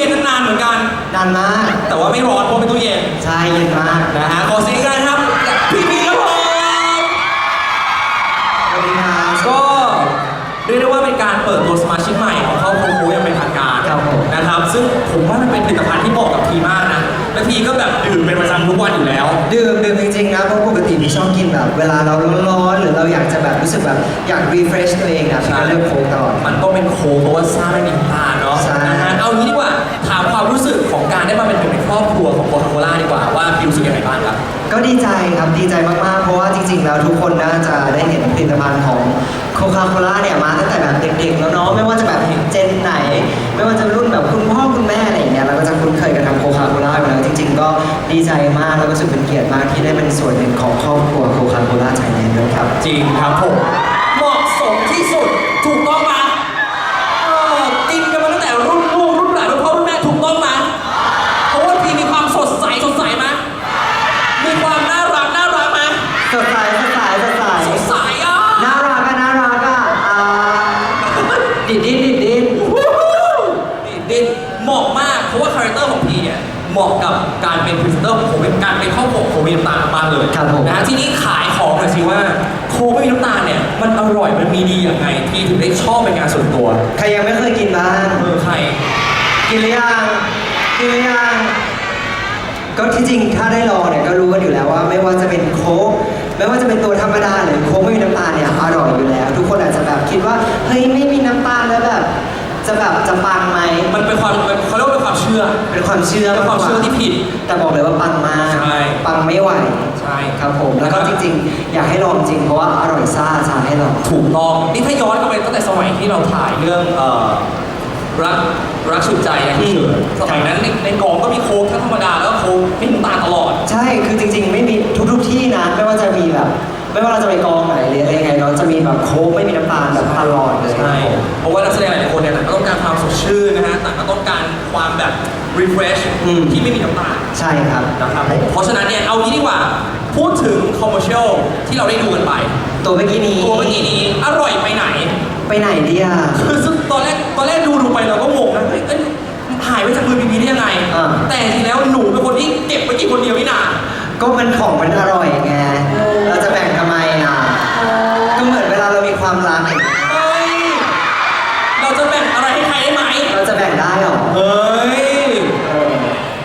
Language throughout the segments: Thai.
เย็นนานเหมือนกัน นานมาก แต่ว่าไม่ร้อนเพราะเป็นตู้เย็นใช่เย็นมาก นะฮะขอเสียงอีกครั้นครับพี่พีครับผมสวัสดีครับก็เรียกได้ว่าเป็นการเปิดตัวสมาชิกใหม่ของเขาคุณครูยังเป็นทางการครับผม นะครับ ซึ่งผมว่ามันเป็นผลิตภัณฑ์ที่เหมาะกับทีมากนะและทีก็แบบดื่มเป็นประจำทุกวันอยู่แล้ว ดื่มดื่มจริงๆนะเพราะปกติพี่ชอบกินแบบ เวลาเราร้อนๆหรือเราอยากจะแบบรู้สึกแบบอยากรีเฟรชตัวเองนะพี่ก็เลือกโค้กตลอด มันก็เป็นโค้กเพราะว่าซ่าไม่มีน้ำตาลเนาะใช่นเอางี้ดีกว่า ก็ดีใจครับดีใจมากๆ เพราะว่าจริงๆ แล้วทุกคนน่าจะได้เห็นผลิตภัณฑ์ของโคคาโคล่าเนี่ยมาตั้งแต่แบบเด็กๆ แล้วเนาะไม่ว่าจะแบบเจนไหน ไม่ว่าจะรุ่นแบบคุณพ่อคุณแม่อะไรอย่างเงี้ยเราก็จะคุ้นเคยกับทางโคคาโคล่าอยู่แล้วจริง ๆ ก็ดีใจมากแล้วก็รู้สึกเป็นเกียรติมากที่ได้เป็นส่วนหนึ่งของครอบครัวโคคาโคล่าไทยแลนด์ด้วยครับ จริงครับผม ดิดดิ้นดิดดิ้นนี่ดินเหมาะมาก เพราะว่าคาแรคเตอร์ของพีเนี่ยเหมาะกับการเป็นพรีเซนเตอร์ของผมเป็นการเป็นครอบครัวของผมมีน้ำตาลมากเลยครับผมนะฮะทีนี้ขายของหน่อยสิว่า โคไม่มีน้ำตาลเนี่ย มันอร่อยมันมีดีย่างไงที่ถึงได้ชอบเป็นงานส่วนตัวใครยังไม่เคยกินบ้างเออใครกินหรือยังกินหรือยังก็ที่จริงถ้าได้ลองเนี่ยก็รู้ว่า จะแบบจะปังไหมมันเป็นความเป็นเขาเรียกว่าเป็นความเชื่อ เป็นความเชื่อเป็นความเชื่อที่ผิด แต่บอกเลยว่าปังมากใช่ปังไม่ไหวใช่ครับผมแล้วก็จริง ๆ อยากให้ลองจริงเพราะว่าอร่อยซ่าชาให้ลองถูกต้องนี่ถ้าย้อนกลับไปตั้งแต่สมัยที่เราถ่ายเรื่องเอ่อรักรักสุดใจยังเฉยสมัยนั้นในในกองก็มีโค้กทั้งธรรมดาแล้วก็โค้กไม่มีน้ำตาลตลอด ใช่คือจริง ๆ ไม่มีทุกๆที่นะไม่ว่าจะมีแบบ ไม่ว่าเราจะไปกองไหนหรืออะไรยังไงเราจะมีแบบโค้กไม่มีน้ำตาลแบบตลอดเลยใช่เพราะว่านักแสดงหลายๆคนเนี่ยต่างก็ต้องการความสดชื่นนะฮะต่างก็ต้องการความแบบ refresh อืมที่ไม่มีน้ำตาลใช่ครับนะครับผมเพราะฉะนั้นเนี่ยเอางี้ดีกว่าพูดถึง commercial ที่เราได้ดูกันไป ตัวเมื่อกี้นี้ตัวเมื่อกี้นี้อร่อยไปไหน ไปไหนดีอะคือซึ่งตอนแรกตอนแรกดูดูไปเราก็งงนะเฮ้ยเอ้ยมันหายไปจากมือพีพีได้ยังไงอ่าแต่จริงๆแล้วหนูเป็นคนที่เก็บไว้กินคนเดียวนี่นาก็มันของมันอร่อยไง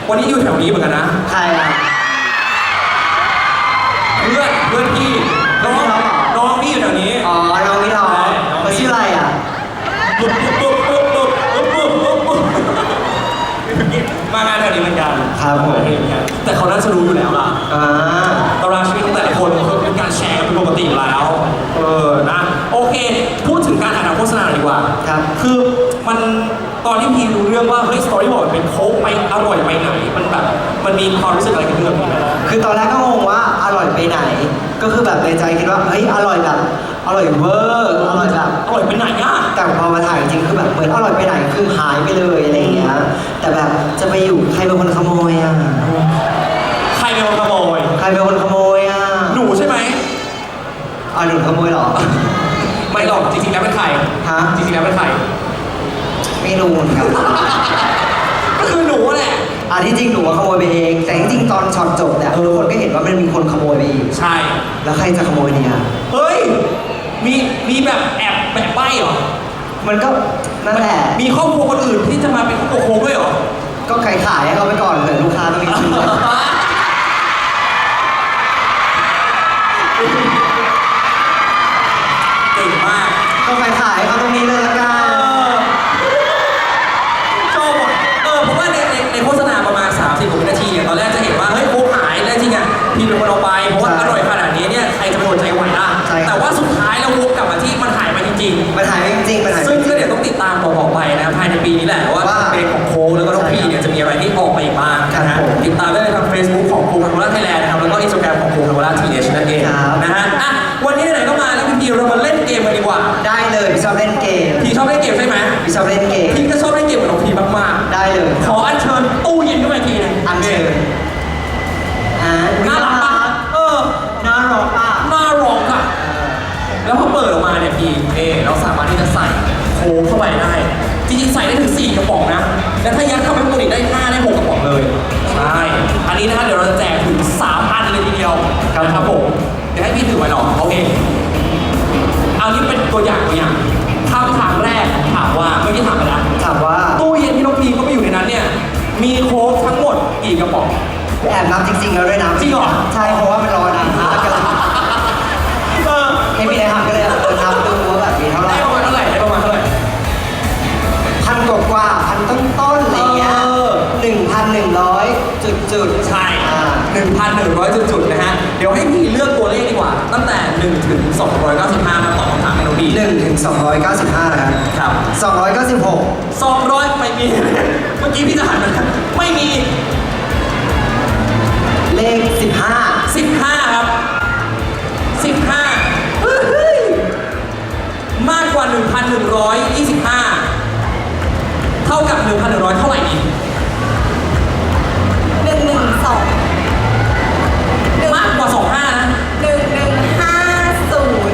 วันนี้อยู่แถวนี้เหมือนกันนะ ใครอะ เพื่อนเพื่อนพี่น้องน้องพี่อยู่แถวนี้ อ๋อ น้องมิทอใช่น้องมิเขาชื่ออะไรอะ ปุ๊บปุ๊บปุ๊บปุ๊บปุ๊บปุ๊บปุ๊บปุ๊บมางานแถวนี้เหมือนกันครับผม แต่เขาน่าจะรู้อยู่แล้วล่ะอ่า ตารางชีวิตของแต่ละคนเขาเป็นการแชร์กันเป็นปกติอยู่แล้ว เออนะ โอเค พูดถึงการถ่ายทำโฆษณาหน่อยดีกว่าครับ คือมัน ตอนที่พีรู้เรื่องว่าเฮ้ยสตอรี่บอร์ดเป็นโค้กไปอร่อยไปไหนมันแบบมันมีความรู้สึกอะไรกับเรื่องนี้ไหมคือตอนแรกก็งงว่าอร่อยไปไหน ก็คือแบบในใจคิดว่าเฮ้ยอร่อยแบบอร่อยเวอร์อร่อยแบบอร่อยไปไหนอะแต่พอมาถ่ายจริงๆคือแบบเหมือนอร่อยไปไหนคือหายไปเลยอะไรอย่างเงี้ยแต่แบบจะไปอยู่ใครเป็นคนขโมยอะใครเป็นคนขโมยใครเป็นคนขโมยอะหนูใช่ไหมอ๋อหนูขโมยเหรอไม่หรอกจริงๆแล้วเป็นใครฮะจริงๆแล้วเป็นใคร ไม่รู้เหมือนกันก็คือหนูแหละ อะที่จริงหนูว่าขโมยไปเอง แต่จริงๆตอนช็อตจบเนี่ยทุกคนก็เห็นว่ามันมีคนขโมยไปอีกใช่ แล้วใครจะขโมยเนี่ย เฮ้ย มีมีแบบแอบแบบใบ้เหรอ มันก็นั่นแหละ มีครอบครัวคนอื่นที่จะมาเป็นครอบครัวโค้กด้วยเหรอ ก็ขายขายๆให้เขาไปก่อนเผื่อลูกค้าต้องมีซื้อ แล้วจริงอะพี่เป็นคนเอาไปเพราะว่าอร่อยขนาดนี้เนี่ยใครจะไปอดใจไหวล่ะแต่ว่าสุดท้ายแล้ววกกลับมาที่มันหายไปจริงมันหายไปจริงๆมันหายๆไปซึ่งจริก็ง เดี๋ยวต้องติดตามต่อๆไปนะภายในปีนี้แหละว่าว่าเป็นของโค้กแล้วก็น้องพีเนี่ยจะมีอะไรที่ออกมาอีกบ้างนะครัฮะบผมติดตามได้เลยทาง Facebook ของโค้กคาโคล่าไทยแลนด์นะครับแล้วก็อินสตาแกรมของโค้กคาโคล่าทีเอชนั่นเองครับ นะฮะอะวันนี้ไหนๆก็มาแล้วพี่พีเรามาเล่นเกมกันดีกว่าได้เลยพี่ชอบเล่นเกมพี่ชอบเล่นเกมใช่ไหมพี่ชอบเล่นเกมพี่ก็ชอบเล่นเกมกับน้องพีมากได้เลยๆขออัญเชิญตู้เย็นขึ้นมาอีกทีหนึงอันเชิญอ่า น่ารักปะเออ น่ารักอะน่าร้องอะแล้วพอเปิดออกมาเนี่ยพี่เอเราสามารถที่จะใส่โค้กเข้าไปได้ จริงๆใส่ได้ถึง 4 กระป๋องนะ แล้วถ้ายัดเข้าไปข้างในได้ 5 ได้ 6 กระป๋องเลย ใช่ อันนี้นะคะเดี๋ยวเราจะแจกนะครับผม เดี๋ยวให้พี่ถือไว้หรอโอเค เอานี่เป็นตัวอย่างตัวอย่างคำถามแรกถามว่าเมื่อกี้ถามไปแล้วถามว่าตู้เย็นที่น้องพีเขาไปอยู่ในนั้นเนี่ย มีโค้กทั้งหมดกี่กระป๋องแอบนับจริงๆแล้วด้วยนะจริงเหรอ ใช่เพราะว่ามันรอนานมากกันเออให้พี่ได้ทำก็เลยเออนับดูว่าแบบมีเท่าไหร่ได้ประมาณเท่าไหร่ได้ประมาณเท่าไหร่ พันกว่ากว่าพันต้นต้นๆอะไรเงี้ยเออ หนึ่งพันหนึ่งร้อยจุดจุดๆใช่อ่า1,100จุดๆนะฮะ เดี๋ยวให้พี่เลือกตัวเลขดีกว่า ตั้งแต่1ถึง295มาตอบคำถามให้น้องพีหนึ่งถึงสองร้อยเก้าสิบห้านะครับครับสองร้อยเก้าสิบหก200ไม่มี เมื่อกี้พี่จะหันมาไม่มี เลขสิบห้า15 ครับ 15 เฮ้ย มากกว่า 1,125 เท่ากับ 1,100 เท่าไหร่ดีหนึ่งหนึ่งสองมากกว่า 25 นะ หนึ่งหนึ่งห้าศูน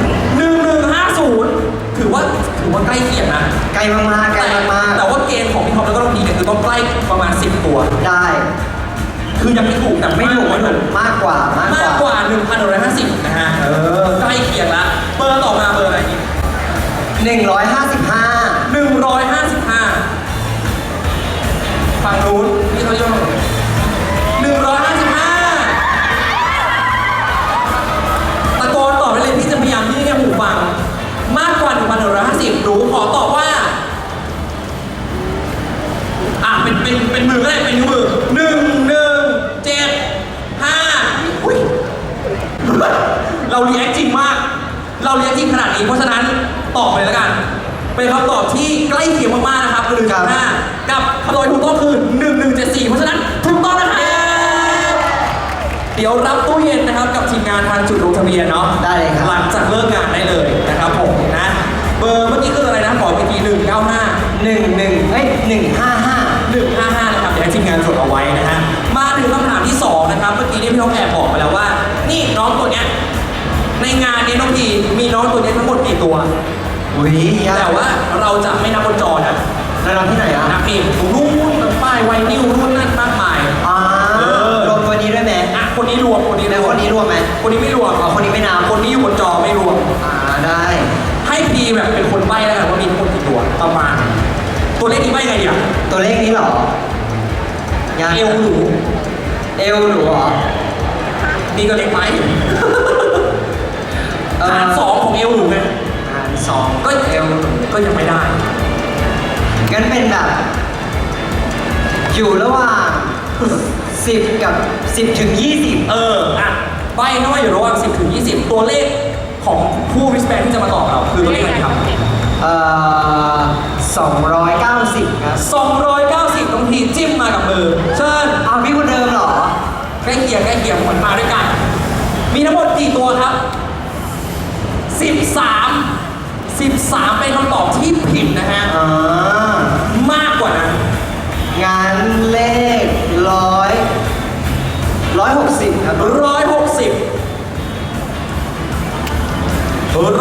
ย์1150 ถือว่าถือว่าใกล้เคียงนะ ไกลมากๆไกลแต่มากแต่ว่าเกณฑ์ของพี่ท็อปแล้วก็น้องพีเนี่ยคือต้องใกล้ประมาณ 10 ตัว ๆได้ือยังไม่ถูกแต่ไม่ถูกไม่ถูกมากกว่ามากกมากว่า กว่า1,150นะฮะใกล้เคียงละเบอร์ต่อมาเบอร์อะไรอีก 150 เป็นคำตอบที่ใกล้เคียงมากๆนะครับหนึ่งกับ ห้ากับคำตอบที่ถูกต้องคือหนึ่งหนึ่งเจ็ดสี่เพราะฉะนั้นถูกต้องนะครับเดี๋ยวรับตู้เย็นนะครับกับทีมงานทางจุดลงทะเบียนเนาะได้เลยครับ หลังจากเลิกงานได้เลยนะครับผมนะเบอร์เมื่อกี้คืออะไรนะขออีกทีหนึ่งเก้าห้า หนึ่งหนึ่งเอ้ยหนึ่งห้าห้า 155นะครับเดี๋ยวให้ทีมงานจดเอาไว้นะฮะ มาถึงคำถามที่ 2 นะครับ เมื่อกี้เนี่ยพี่น้องแอบบอกไปแล้วว่า นี่น้องตัวเนี้ยในงานนี้น้องพีมีน้องตัวเนี้ยทั้งหมดกี่ตัว อุ้ยยากแต่ว่าเราจะไม่นับบนจอนะแล้วเราที่ไหนอะนับเองตรงนู้นป้ายไวนิวนู่นนั่นมากมาย อ่าเออ รวมตัวนี้ด้วยไหมอะคนนี้รวมคนนี้แล้วคนนี้รวมไหมคนนี้ไม่รวมอ๋อคนนี้ไม่นับคนนี้อยู่บนจอไม่รวม อ่าได้ ให้พีแบบเป็นคนใบ้แล้วกันว่ามีทั้งหมดกี่ตัวประมาณ ตัวเลขนี้ใบ้ไงดีอะตัวเลขนี้เหรอยากเอวหนูเอวหนูเหรอนี่ก็เล็กไหมเออหารสอง สองก็เอวหนูก็ยังไม่ได้ งั้นเป็นแบบ อยู่ระหว่างสิบกับสิบถึงยี่สิบเอออะใบถ้าว่าอยู่ระหว่าง 10 ถึง 20 ตัวเลขของผู้ริสแบนที่จะมาตอบเราคือตัวเลขอะไรครับเอ่อสองร้อยเก้าสิบครับ 290น้องพีจิ้มมากับมือเชิญอ้าวพี่คนเดิมเหรอ ใกล้เคียงใกล้เคียงเหมือนมาด้วยกัน มีทั้งหมดกี่ตัวครับ 13 13 เป็นคำตอบที่ผิดนะฮะ อ่ามากกว่านั้น งานเลขร้อยร้อยหกสิบครับร้อยหกสิบ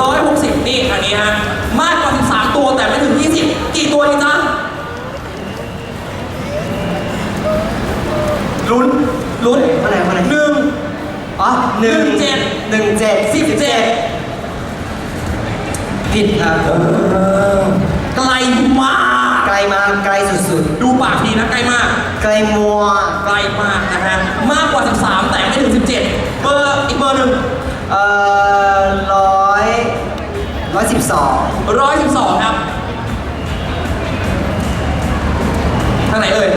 ร้อยหกสิบนี่อันนี้ฮะ มากกว่า 13 ตัวแต่ไม่ถึง 20 กี่ตัวดีจ๊ะลุ้นลุ้นเท่าไหร่เท่าไหร่ หนึ่ง อ๋อหนึ่งหนึ่งเจ็ด หนึ่งเจ็ดสิบเจ็ด ผิดครับ ไกลมาก ไกลมากไกลสุดดูปากทีนะใกล้มาก ๆ ไกลมัวไกลมากนะฮะ มากกว่า 13 แต่ไม่ถึง 17 เบอร์อีกเบอร์หนึ่งเอ่อร้อยร้อยสิบสองร้อยสิบสองครับ ทางไหนเอ่ย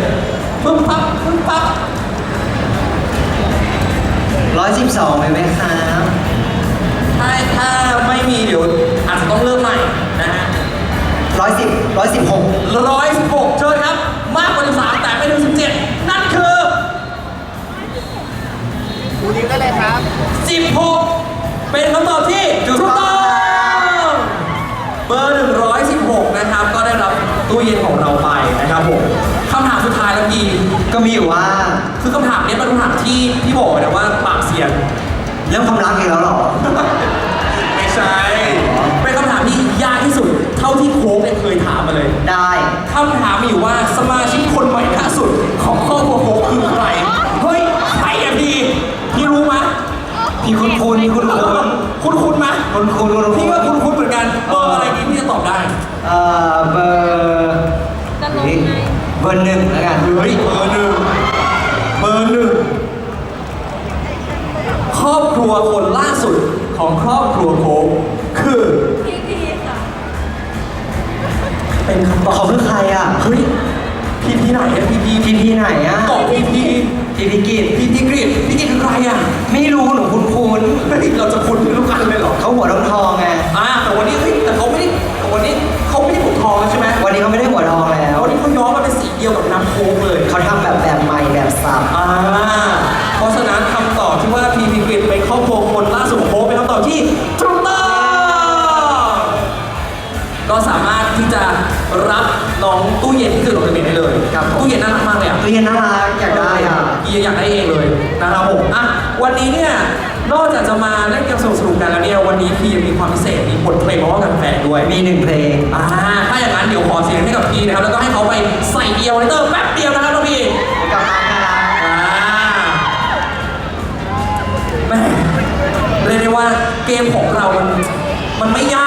ปึ๊บปั๊บปึ๊บปั๊บร้อยสิบสองเลยไหมครับถ้าถ้าไม่มีเดี๋ยวอาจจะ ต้องเริ่มใหม่นะฮะร้อยสิบร้อยสิบหกร้อยสิบหกเชิญครับ มากกว่า13แต่ไม่ถึง17นั่นคือดูนิ้วได้เลยครับ16เป็นคำตอบที่ถูกต้องงเบอร์116นะครับ ก็ได้รับตู้เย็นของเราไปนะครับผมคำถามสุดท้ายแล้วพี่ก็มีอยู่ว่าคือคำถามเนี้เป็นคำถามที่พี่บอกนะว่าปากเสียงเรื่องความรักอีกแล้วเหรอ ไม่ใช่ เป็นคำถามที่ยากที่สุด เท่าที่โค้กเนี่ยเคยถามมาเลย ได้ คำถามมีอยู่ว่าสมาชิกคนใหม่ล่าสุดของครอบครัวโค้กคือใคร เฮ้ย ใครอะพี่ พี่รู้ไหมย พี่โค คุณคุณคุณพี่ว่าคุณคุณเหมือนกันเบอร์อะไรดีพี่จะตอบได้เอ่อเบอร์เฮ้ยเบอร์หนึ่งแล้วกันเฮ้ยเบอร์หนึ่งเบอร์หนึ่งครอบครัวคนล่าสุดของครอบครัวโค้กคือ พี่พีค่ะเป็นคำตอบเขาคือใครอะเฮ้ยพีพีไหนอะพีพีพีพีไหนอะเกาะพีพีพีพีกิจพีพีกรีดพีกิจคือใครอะไม่รู้หนูคุณคุณ เฮ้ยเราจะคุ้นเป็นลูกกันเลย นะครับผมอะวันนี้เนี่ย นอกจากจะมาเล่นเกมสนุกๆกันแล้วเนี่ย วันนี้พี่ยังมีความพิเศษ มีบทเพลงมาว่ากันแฟนด้วย มีหนึ่งเพลง อ่า ถ้าอย่างนั้นเดี๋ยวขอเสียงให้กับพี่นะครับ แล้วก็ให้เขาไปใส่เดียวในเตอร์แป๊บเดียวนะครับน้องพี่กับมาค่ะอ่าแม่เรียกได้ว่าเกมของเรามันมันไม่ยาก